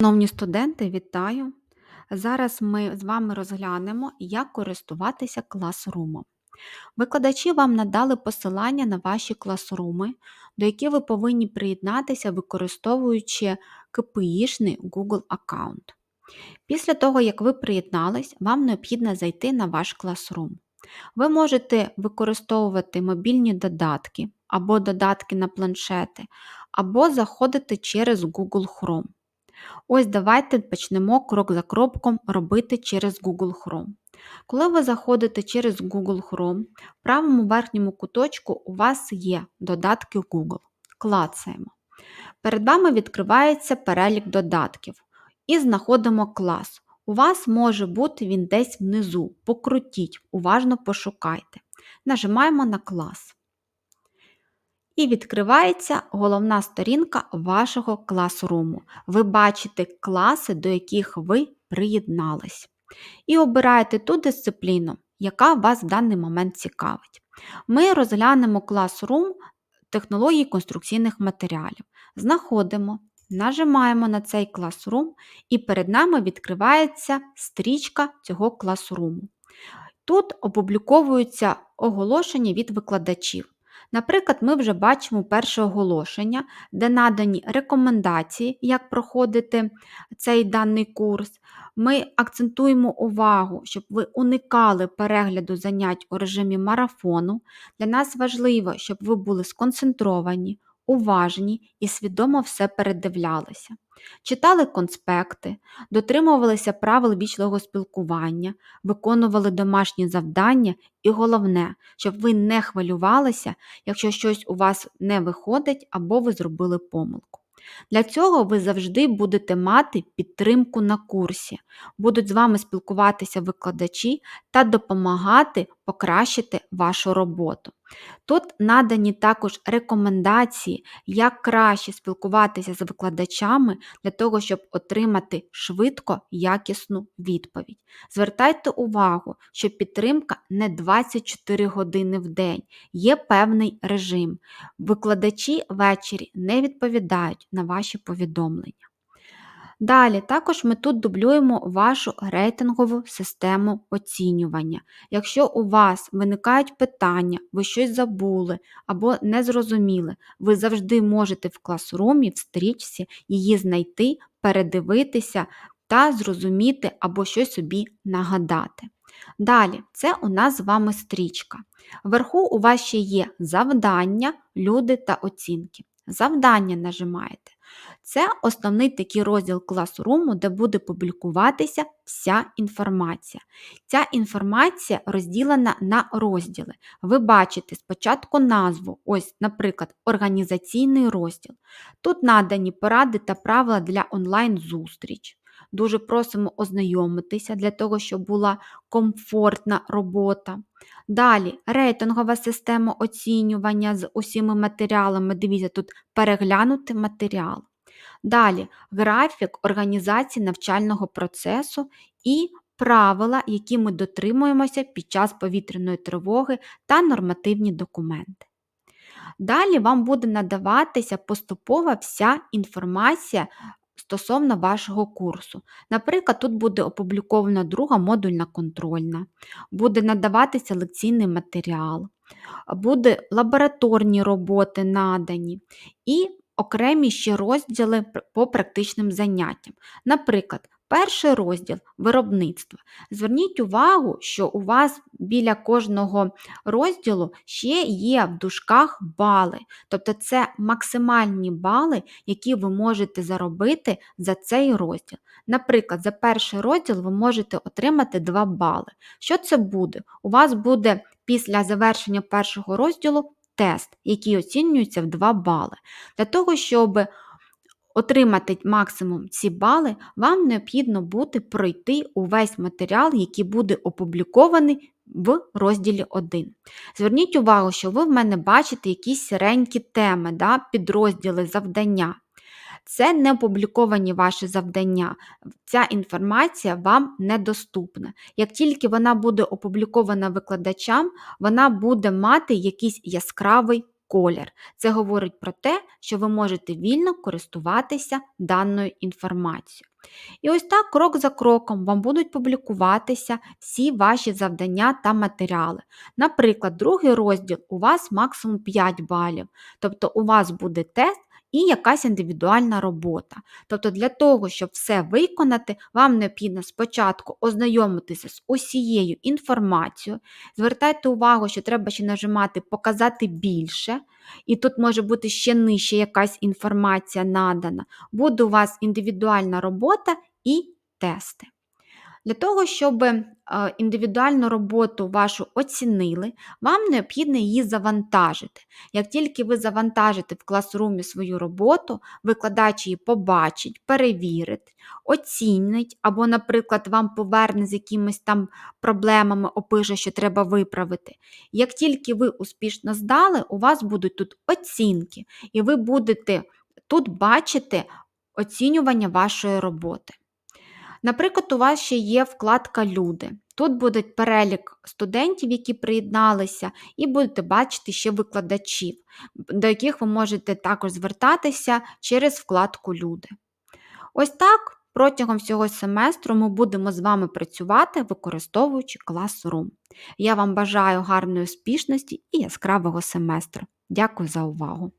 Шановні студенти, вітаю! Зараз ми з вами розглянемо, як користуватися класрумом. Викладачі вам надали посилання на ваші класруми, до яких ви повинні приєднатися, використовуючи КПІшний Google аккаунт. Після того, як ви приєднались, вам необхідно зайти на ваш класрум. Ви можете використовувати мобільні додатки або додатки на планшети, або заходити через Google Chrome. Ось давайте почнемо крок за кроком робити через Google Chrome. Коли ви заходите через Google Chrome, в правому верхньому куточку у вас є додатки Google. Клацаємо. Перед вами відкривається перелік додатків. І знаходимо клас. У вас може бути він десь внизу. Покрутіть, уважно пошукайте. Нажимаємо на клас. І відкривається головна сторінка вашого класруму. Ви бачите класи, до яких ви приєднались. І обираєте ту дисципліну, яка вас в даний момент цікавить. Ми розглянемо класрум технології конструкційних матеріалів. Знаходимо, нажимаємо на цей класрум, і перед нами відкривається стрічка цього класруму. Тут опубліковуються оголошення від викладачів. Наприклад, ми вже бачимо перше оголошення, де надані рекомендації, як проходити цей даний курс. Ми акцентуємо увагу, щоб ви уникали перегляду занять у режимі марафону. Для нас важливо, щоб ви були сконцентровані, уважні і свідомо все передивлялися. Читали конспекти, дотримувалися правил вічного спілкування, виконували домашні завдання, і головне, щоб ви не хвилювалися, якщо щось у вас не виходить або ви зробили помилку. Для цього ви завжди будете мати підтримку на курсі, будуть з вами спілкуватися викладачі та допомагати покращити вашу роботу. Тут надані також рекомендації, як краще спілкуватися з викладачами для того, щоб отримати швидко якісну відповідь. Звертайте увагу, що підтримка не 24 години в день, є певний режим. Викладачі ввечері не відповідають на ваші повідомлення. Далі, також ми тут дублюємо вашу рейтингову систему оцінювання. Якщо у вас виникають питання, ви щось забули або не зрозуміли, ви завжди можете в класрумі, в стрічці її знайти, передивитися та зрозуміти або щось собі нагадати. Далі, це у нас з вами стрічка. Вверху у вас ще є завдання, люди та оцінки. Завдання нажимаєте. Це основний такий розділ класруму, де буде публікуватися вся інформація. Ця інформація розділена на розділи. Ви бачите спочатку назву, ось, наприклад, організаційний розділ. Тут надані поради та правила для онлайн-зустріч. Дуже просимо ознайомитися для того, щоб була комфортна робота. Далі рейтингова система оцінювання з усіма матеріалами. Дивіться, тут переглянути матеріал. Далі графік організації навчального процесу і правила, які ми дотримуємося під час повітряної тривоги та нормативні документи. Далі вам буде надаватися поступова вся інформація стосовно вашого курсу. Наприклад, тут буде опублікована друга модульна контрольна, буде надаватися лекційний матеріал, буде лабораторні роботи надані. і окремі ще розділи по практичним заняттям. Наприклад, перший розділ виробництва. Зверніть увагу, що у вас біля кожного розділу ще є в дужках бали. Тобто це максимальні бали, які ви можете заробити за цей розділ. Наприклад, за перший розділ ви можете отримати 2 бали. Що це буде? У вас буде після завершення першого розділу тест, який оцінюється в 2 бали. Для того, щоб отримати максимум ці бали, вам необхідно буде пройти увесь матеріал, який буде опублікований в розділі 1. Зверніть увагу, що ви в мене бачите якісь сіренькі теми, да, підрозділи завдання. Це не опубліковані ваші завдання. Ця інформація вам недоступна. Як тільки вона буде опублікована викладачам, вона буде мати якийсь яскравий колір. Це говорить про те, що ви можете вільно користуватися даною інформацією. І ось так, крок за кроком, вам будуть публікуватися всі ваші завдання та матеріали. Наприклад, другий розділ у вас максимум 5 балів, тобто у вас буде тест і якась індивідуальна робота. Тобто, для того, щоб все виконати, вам необхідно спочатку ознайомитися з усією інформацією. Звертайте увагу, що треба ще нажимати Показати більше, і тут може бути ще нижче якась інформація надана. Буде у вас індивідуальна робота і тести. Для того, щоб е, індивідуальну роботу вашу оцінили, вам необхідно її завантажити. Як тільки ви завантажите в класрумі свою роботу, викладач її побачить, перевірить, оцінить, або, наприклад, вам поверне з якимись там проблемами, опише, що треба виправити. Як тільки ви успішно здали, у вас будуть тут оцінки, і ви будете тут бачити оцінювання вашої роботи. Наприклад, у вас ще є вкладка Люди. Тут буде перелік студентів, які приєдналися, і будете бачити ще викладачів, до яких ви можете також звертатися через вкладку Люди. Ось так протягом всього семестру ми будемо з вами працювати, використовуючи Classroom. Я вам бажаю гарної успішності і яскравого семестру. Дякую за увагу!